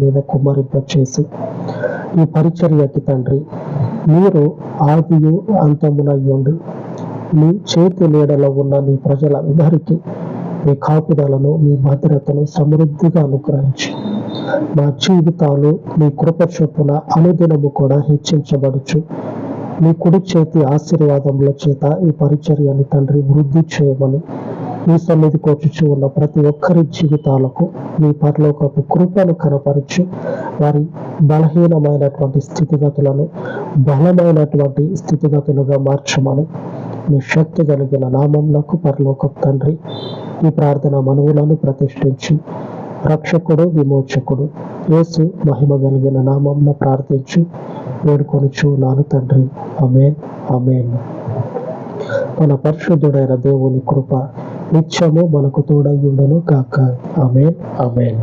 మీద కుమ్మరింప చేసి ఈ పరిచర్యకి తండ్రి మీరు ఆదియు అంతమునయ్యుండి మీ చేతి నీడలో ఉన్న మీ ప్రజలందరికీ మీ కాపుదలను మీ భద్రతను సమృద్ధిగా అనుగ్రహించి మా జీవితాలు మీ కృప చొప్పున అనుదినము కూడా హెచ్చించబడుచు మీ కుడి చేతి ఆశీర్వాదముల చేత ఈ పరిచర్యని తండ్రి వృద్ధి చేయమని మీ సన్నిధి కోచుచు ఉన్న ప్రతి ఒక్కరి జీవితాలకు మీ పరలోకపు కృపను కనపరచు. వారి బలహీనమైనటువంటి స్థితిగతులను బలమైనటువంటి స్థితిగతులుగా మార్చమని మీ శక్తి కలిగిన నామంలకు పరలోకపు తండ్రి ఈ ప్రార్థన మనువులను ప్రతిష్ఠించి రక్షకుడు విమోచకుడు యేసు మహిమ కలిగిన నామంన ప్రార్థించి వేడుకొనిచు నాను తండ్రి. అమేన్ అమేన్ మన పరిశుద్ధుడైన దేవుని కృప నిత్యము మనకు తోడై ఉండను కాక. అమేన్ అమేన్